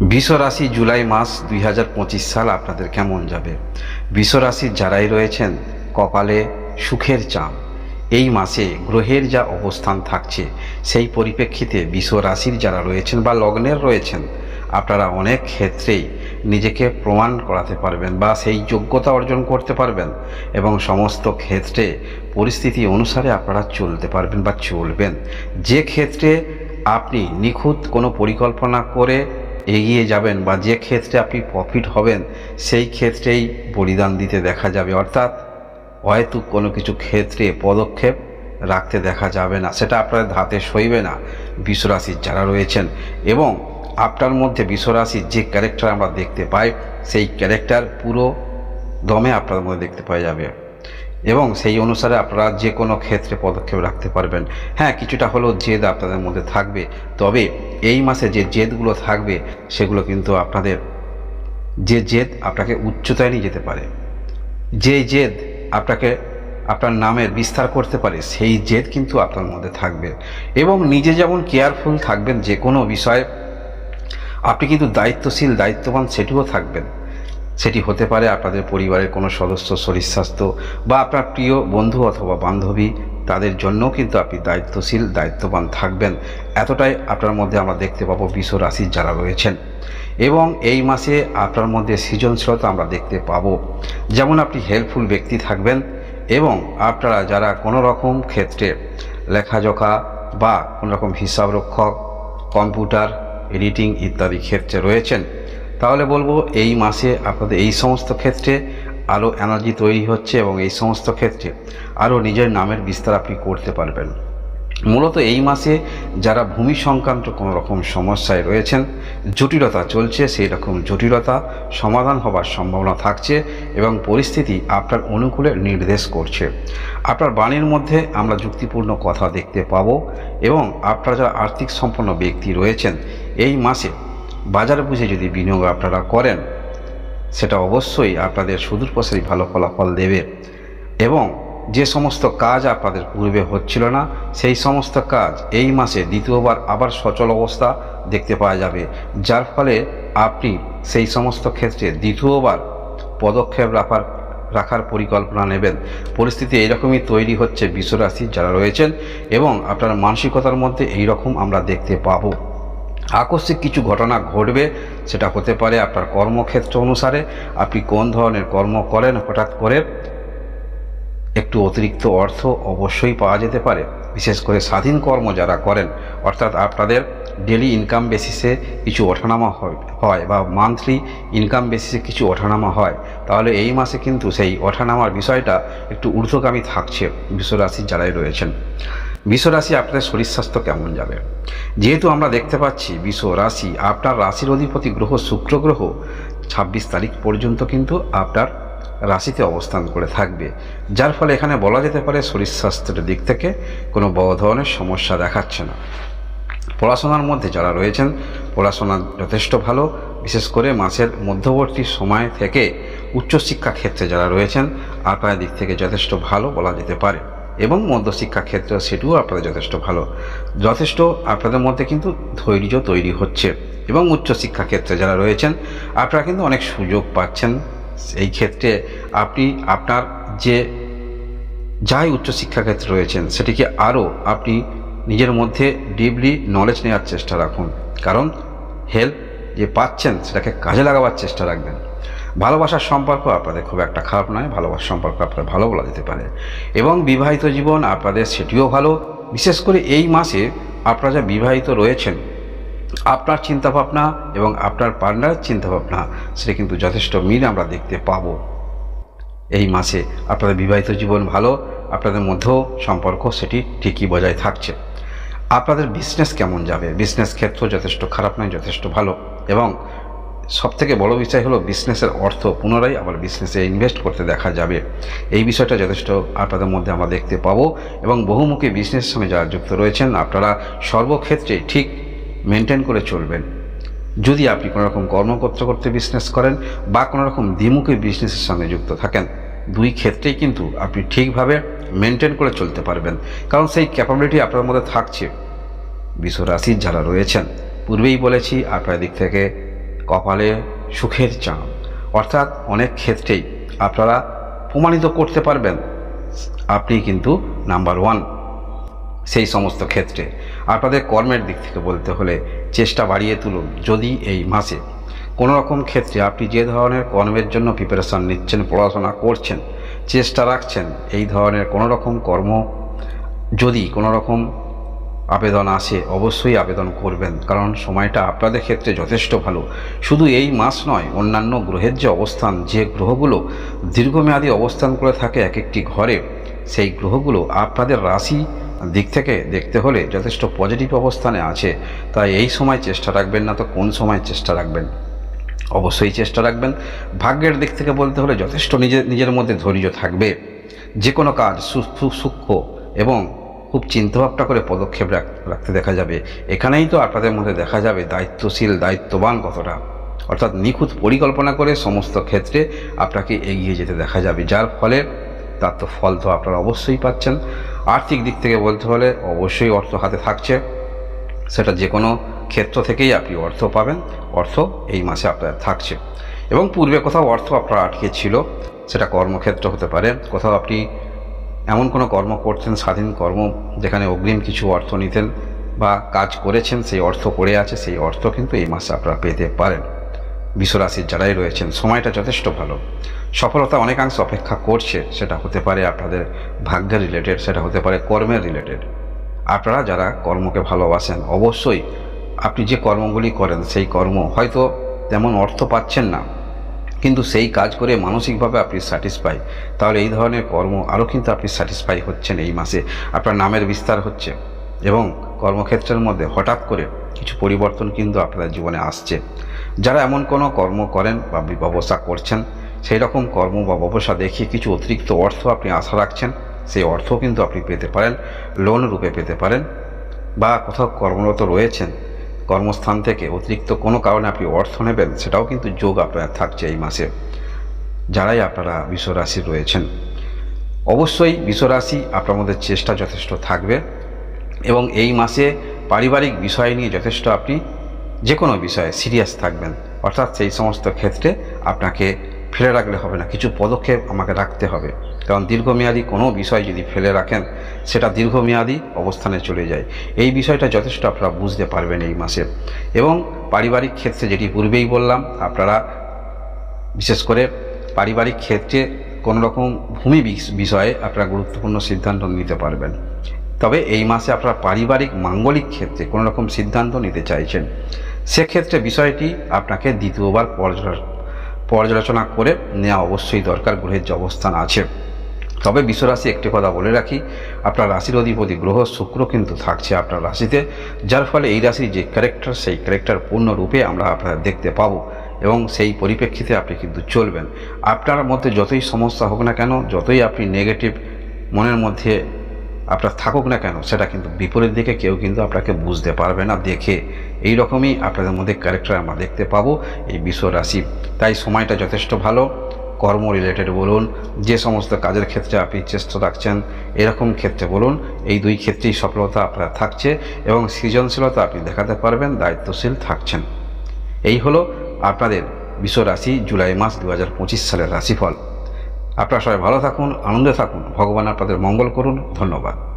বিশ্ব রাশি জুলাই মাস দুই হাজার পঁচিশ সাল আপনাদের কেমন যাবে? বিশ্ব রাশির যারাই রয়েছেন, কপালে সুখের চাম এই মাসে গ্রহের যা অবস্থান থাকছে, সেই পরিপ্রেক্ষিতে বিশ্ব রাশির যারা রয়েছেন বা লগ্নের রয়েছেন, আপনারা অনেক ক্ষেত্রেই নিজেকে প্রমাণ করাতে পারবেন বা সেই যোগ্যতা অর্জন করতে পারবেন এবং সমস্ত ক্ষেত্রে পরিস্থিতি অনুসারে আপনারা চলতে পারবেন বা চলবেন। যে ক্ষেত্রে আপনি নিখুঁত কোনো পরিকল্পনা করে এগিয়ে যাবেন বা যে ক্ষেত্রে আপনি প্রফিট হবেন, সেই ক্ষেত্রেই বলিদান দিতে দেখা যাবে। অর্থাৎ হয়তো কোনো কিছু ক্ষেত্রে পদক্ষেপ রাখতে দেখা যাবে না, সেটা আপনার ধাতে সইবে না, বিশ্বরাশির যারা রয়েছেন। এবং আপনার মধ্যে বিশ্বরাশির যে ক্যারেক্টার আমরা দেখতে পাই, সেই ক্যারেক্টার পুরো দমে আপনার মধ্যে দেখতে পাওয়া যাবে। এবং সেই অনুসারে আপনারা যে কোনো ক্ষেত্রে পদক্ষেপ রাখতে পারবেন। হ্যাঁ কিছুটা হলেও জেদ আপনাদের মধ্যে থাকবে। তবে এই মাসে যে জেদগুলো থাকবে, সেগুলো কিন্তু আপনাদের, যে জেদ আপনাকে উচ্চতায় নিয়ে যেতে পারে। যে জেদ আপনাকে আপনার নামের বিস্তার করতে পারে, সেই জেদ কিন্তু আপনার মধ্যে থাকবে। এবং নিজে যেমন কেয়ারফুল থাকবেন যে কোনো বিষয়ে, আপনি কিন্তু দায়িত্বশীল, দায়িত্ববান সেটিও থাকবেন। সেটি হতে পারে আপনাদের পরিবারের কোনো সদস্য শরীর স্বাস্থ্য বা আপনার প্রিয় বন্ধু অথবা বান্ধবী। তাদের জন্য কিন্তু আপনি দায়িত্বশীল, দায়িত্ববান থাকবেন। এতটাই আপনার মধ্যে আমরা দেখতে পাবো বিশ্ব রাশির যারা রয়েছেন। এবং এই মাসে আপনার মধ্যে সৃজনশীলতা আমরা দেখতে পাবো। যেমন আপনি হেল্পফুল ব্যক্তি থাকবেন এবং আপনারা যারা কোনো রকম ক্ষেত্রে লেখাজোখা বা কোনো রকম হিসাব রক্ষক কম্পিউটার, এডিটিং ইত্যাদি ক্ষেত্রে রয়েছেন তাহলে বলব এই মাসে আপনাদের এই সমস্ত ক্ষেত্রে আরও এনার্জি তৈরি হচ্ছে এবং এই সমস্ত ক্ষেত্রে আরও নিজের নামের বিস্তার আপনি করতে পারবেন। মূলত এই মাসে যারা ভূমি সংক্রান্ত কোনো রকম সমস্যায় রয়েছেন, জটিলতা চলছে, সেই রকম জটিলতা সমাধান হবার সম্ভাবনা থাকছে এবং পরিস্থিতি আপনার অনুকূলে নির্দেশ করছে। আপনার বাণীর মধ্যে আমরা যুক্তিপূর্ণ কথা দেখতে পাবো এবং আপনারা যারা আর্থিক সম্পন্ন ব্যক্তি রয়েছেন, এই মাসে বাজার বুঝে যদি বিনিয়োগ আপনারা করেন, সেটা অবশ্যই আপনাদের সুদূর প্রসারী ভালো ফলাফল দেবে। এবং যে সমস্ত কাজ আপনাদের পূর্বে হচ্ছিল না, সেই সমস্ত কাজ এই মাসে দ্বিতীয়বার আবার সচল অবস্থা দেখতে পাওয়া যাবে। যার ফলে আপনি সেই সমস্ত ক্ষেত্রে দ্বিতীয়বার পদক্ষেপ রাখার রাখার পরিকল্পনা নেবেন। পরিস্থিতি এইরকমই তৈরি হচ্ছে বিশ্বরাশির যারা রয়েছেন এবং আপনার মানসিকতার মধ্যে এই রকম আমরা দেখতে পাবো। আকস্মিক কিছু ঘটনা ঘটবে, সেটা হতে পারে আপনার কর্মক্ষেত্র অনুসারে। আপনি কোন ধরনের কর্ম করেন, হঠাৎ করে একটু অতিরিক্ত অর্থ অবশ্যই পাওয়া যেতে পারে। বিশেষ করে স্বাধীন কর্ম যারা করেন, অর্থাৎ আপনাদের ডেলি ইনকাম বেসিসে কিছু ওঠানামা হয় বা মান্থলি ইনকাম বেসিসে কিছু ওঠানামা হয়, তাহলে এই মাসে কিন্তু সেই ওঠানামার বিষয়টা একটু ঊর্ধ্বগামী থাকছে, বিশ্বরাশির যারাই রয়েছেন। বিশ্বরাশি আপনাদের শরীর স্বাস্থ্য কেমন যাবে? যেহেতু আমরা দেখতে পাচ্ছি বিশ্ব রাশি আপনার রাশির অধিপতি গ্রহ শুক্র গ্রহ, ছাব্বিশ তারিখ পর্যন্ত কিন্তু আপনার রাশিতে অবস্থান করে থাকবে। যার ফলে এখানে বলা যেতে পারে শরীর স্বাস্থ্যের দিক থেকে কোনো বড় ধরনের সমস্যা দেখাচ্ছে না। পড়াশোনার মধ্যে যারা রয়েছেন, পড়াশোনা যথেষ্ট ভালো, বিশেষ করে মাসের মধ্যবর্তী সময় থেকে উচ্চশিক্ষা ক্ষেত্রে যারা রয়েছেন আপনার দিক থেকে যথেষ্ট ভালো বলা যেতে পারে। এবং মধ্যশিক্ষা ক্ষেত্রে সেটিও আপনাদের যথেষ্ট ভালো। যথেষ্ট আপনাদের মধ্যে কিন্তু ধৈর্য তৈরি হচ্ছে এবং উচ্চশিক্ষা ক্ষেত্রে যারা রয়েছেন, আপনারা কিন্তু অনেক সুযোগ পাচ্ছেন। এই ক্ষেত্রে আপনি, আপনার যে যাই উচ্চশিক্ষা ক্ষেত্রে রয়েছেন, সেটিকে আরও আপনি নিজের মধ্যে ডিপলি নলেজ নেওয়ার চেষ্টা রাখুন। কারণ হেল্প যে পাচ্ছেন, সেটাকে কাজে লাগাবার চেষ্টা রাখবেন। ভালোবাসার সম্পর্ক আপনাদের খুব একটা খারাপ নয়, ভালোবাসার সম্পর্ক আপনাদের ভালো বলা যেতে পারে। এবং বিবাহিত জীবন আপনাদের সেটিও ভালো। বিশেষ করে এই মাসে আপনারা যা বিবাহিত রয়েছেন, আপনার চিন্তাভাবনা এবং আপনার পার্টনারের চিন্তাভাবনা, সেটা কিন্তু যথেষ্ট মিল আমরা দেখতে পাবো। এই মাসে আপনাদের বিবাহিত জীবন ভালো, আপনাদের মধ্যেও সম্পর্ক সেটি ঠিকই বজায় থাকছে। আপনাদের বিজনেস কেমন যাবে? বিজনেস ক্ষেত্র যথেষ্ট খারাপ নয়, যথেষ্ট ভালো। এবং সবথেকে বড় বিষয় হলো বিজনেসের অর্থ পুনরায় আবার বিজনেসে ইনভেস্ট করতে দেখা যাবে। এই বিষয়টা যথেষ্ট আপনাদের মধ্যে আমরা দেখতে পাবো এবং বহুমুখী বিজনেসের সঙ্গে যারা যুক্ত রয়েছেন, আপনারা সর্বক্ষেত্রে ঠিক মেনটেন করে চলবেন। যদি আপনি কোনো রকম কর্ম করতে করতে বিজনেস করেন বা কোনো রকম দ্বিমুখী বিজনেসের সঙ্গে যুক্ত থাকেন, দুই ক্ষেত্রেই কিন্তু আপনি ঠিকভাবে মেনটেন করে চলতে পারবেন। কারণ সেই ক্যাপাবিলিটি আপনার মধ্যে থাকছে। বিশ্ব রাশির যারা রয়েছেন, পূর্বেই বলেছি, আপনার দিক থেকে কপালে সুখের চাঁদ। অর্থাৎ অনেক ক্ষেত্রেই আপনারা প্রমাণিত করতে পারবেন। আপনি কিন্তু নাম্বার ওয়ান সেই সমস্ত ক্ষেত্রে। আপনাদের কর্মের দিক থেকে বলতে হলে চেষ্টা বাড়িয়ে তুলুন, যদি এই মাসে কোনো রকম ক্ষেত্রে আপনি যে ধরনের কর্মের জন্য প্রিপারেশান নিচ্ছেন, পড়াশোনা করছেন, চেষ্টা রাখছেন, এই ধরনের কোনো রকম কর্ম যদি কোনো রকম আবেদন আসে অবশ্যই আবেদন করবেন। কারণ সময়টা আপনাদের ক্ষেত্রে যথেষ্ট ভালো। শুধু এই মাস নয়, অন্যান্য গ্রহের যে অবস্থান, যে গ্রহগুলো দীর্ঘমেয়াদী অবস্থান করে থাকে এক একটি ঘরে, সেই গ্রহগুলো আপনাদের রাশি দিক থেকে দেখতে হলে যথেষ্ট পজিটিভ অবস্থানে আছে। তাই এই সময় চেষ্টা রাখবেন না তো কোন সময় চেষ্টা রাখবেন? অবশ্যই চেষ্টা রাখবেন। ভাগ্যের দিক থেকে বলতে হলে যথেষ্ট নিজের নিজের মধ্যে ধৈর্য থাকবে। যে কোনো কাজ সূক্ষ্ম এবং খুব চিন্তাভাবনা করে পদক্ষেপ রাখ- রাখতে দেখা যাবে। এখানেই তো আপনাদের মধ্যে দেখা যাবে দায়িত্বশীল, দায়িত্ববান কতটা। অর্থাৎ নিখুঁত পরিকল্পনা করে সমস্ত ক্ষেত্রে আপনাকে এগিয়ে যেতে দেখা যাবে। যার ফলে তার তো ফল তো আপনারা অবশ্যই পাচ্ছেন। আর্থিক দিক থেকে বলতে হলে অবশ্যই অর্থ হাতে থাকছে। সেটা যে কোনো ক্ষেত্র থেকেই আপনি অর্থ পাবেন। অর্থ এই মাসে আপনার থাকছে। এবং পূর্বে কোথাও অর্থ আপনার আটকে ছিল, সেটা কর্মক্ষেত্র হতে পারে। কোথাও আপনি এমন কোনো কর্ম করছেন, স্বাধীন কর্ম যেখানে অগ্রিম কিছু অর্থ নিতেন বা কাজ করেছেন, সেই অর্থ পড়ে আছে, সেই অর্থ কিন্তু এই মাসে আপনারা পেতে পারেন। বিশ্বরাশির যারাই রয়েছেন, সময়টা যথেষ্ট ভালো। সফলতা অনেকাংশ অপেক্ষা করছে, সেটা হতে পারে আপনাদের ভাগ্যের রিলেটেড সেটা হতে পারে কর্মের রিলেটেড আপনারা যারা কর্মকে ভালোবাসেন, অবশ্যই আপনি যে কর্মগুলি করেন, সেই কর্ম হয়তো তেমন অর্থ পাচ্ছেন না। কিন্তু সেই কাজ করে মানসিকভাবে আপনি স্যাটিসফাই তাহলে এই ধরনের কর্ম আরও কিন্তু আপনি স্যাটিসফাই হচ্ছেন এই মাসে। আপনার নামের বিস্তার হচ্ছে এবং কর্মক্ষেত্রের মধ্যে হঠাৎ করে কিছু পরিবর্তন কিন্তু আপনাদের জীবনে আসছে। যারা এমন কোনো কর্ম করেন বা ব্যবসা করছেন সেই রকম কর্ম বা ব্যবসা দেখিয়ে কিছু অতিরিক্ত অর্থ আপনি আশা রাখছেন, সেই অর্থ কিন্তু আপনি পেতে পারেন লোন রূপে পেতে পারেন, বা কোথাও কর্মরত রয়েছেন কর্মস্থান থেকে অতিরিক্ত কোনো কারণে আপনি অর্থ নেবেন, সেটাও কিন্তু যোগ আপনার থাকছে এই মাসে, যারাই আপনারা বিশ্বরাশি রয়েছেন। অবশ্যই বিশ্বরাশি আপনার মধ্যে চেষ্টা যথেষ্ট থাকবে এবং এই মাসে পারিবারিক বিষয় নিয়ে যথেষ্ট আপনি যে কোনো বিষয়ে সিরিয়াস থাকবেন, অর্থাৎ সেই সমস্ত ক্ষেত্রে আপনাকে ফেলে রাখলে হবে না। কিছু পদক্ষেপ আমাকে রাখতে হবে। কারণ দীর্ঘমেয়াদী কোনো বিষয় যদি ফেলে রাখেন, সেটা দীর্ঘমেয়াদী অবস্থানে চলে যায়। এই বিষয়টা যথেষ্ট আপনারা বুঝতে পারবেন এই মাসে। এবং পারিবারিক ক্ষেত্রে যেটি পূর্বেই বললাম, আপনারা বিশেষ করে পারিবারিক ক্ষেত্রে কোনো রকম ভূমি বিষয়ে আপনারা গুরুত্বপূর্ণ সিদ্ধান্ত নিতে পারবেন। তবে এই মাসে আপনারা পারিবারিক মাঙ্গলিক ক্ষেত্রে কোনো রকম সিদ্ধান্ত নিতে চাইছেন, সেক্ষেত্রে বিষয়টি আপনাকে দ্বিতীয়বার পর্যালোচনা পর্যালোচনা করে নেওয়া অবশ্যই দরকার, গ্রহের যে অবস্থান আছে। তবে বিশ্বরাশি একটি কথা বলে রাখি, আপনার রাশির অধিপতি গ্রহ শুক্র কিন্তু থাকছে আপনার রাশিতে, যার ফলে এই রাশির যে ক্যারেক্টার সেই ক্যারেক্টার পূর্ণরূপে আমরা আপনারা দেখতে পাবো এবং সেই পরিপ্রেক্ষিতে আপনি কিন্তু চলবেন। আপনার মধ্যে যতই সমস্যা হোক না কেন, যতই আপনি নেগেটিভ মনের মধ্যে আপনার থাকুক না কেন, সেটা কিন্তু বিপরীত দিকে কেউ কিন্তু আপনাকে বুঝতে পারবে না, দেখে। এই রকমই আপনাদের মধ্যে ক্যারেক্টার আমরা দেখতে পাবো এই বিশ্ব রাশি। তাই সময়টা যথেষ্ট ভালো। কর্ম রিলেটেড বলুন, যে সমস্ত কাজের ক্ষেত্রে আপনি চেষ্টা রাখছেন, এরকম ক্ষেত্রে বলুন, এই দুই ক্ষেত্রেই সফলতা আপনার থাকছে এবং সৃজনশীলতা আপনি দেখাতে পারবেন, দায়িত্বশীল থাকছেন। এই হলো আপনাদের বিশ্ব রাশি জুলাই মাস দু হাজার পঁচিশ সালের রাশিফল। আপনারা সবাই ভালো থাকুন, আনন্দে থাকুন, ভগবান আপনাদের মঙ্গল করুন, ধন্যবাদ।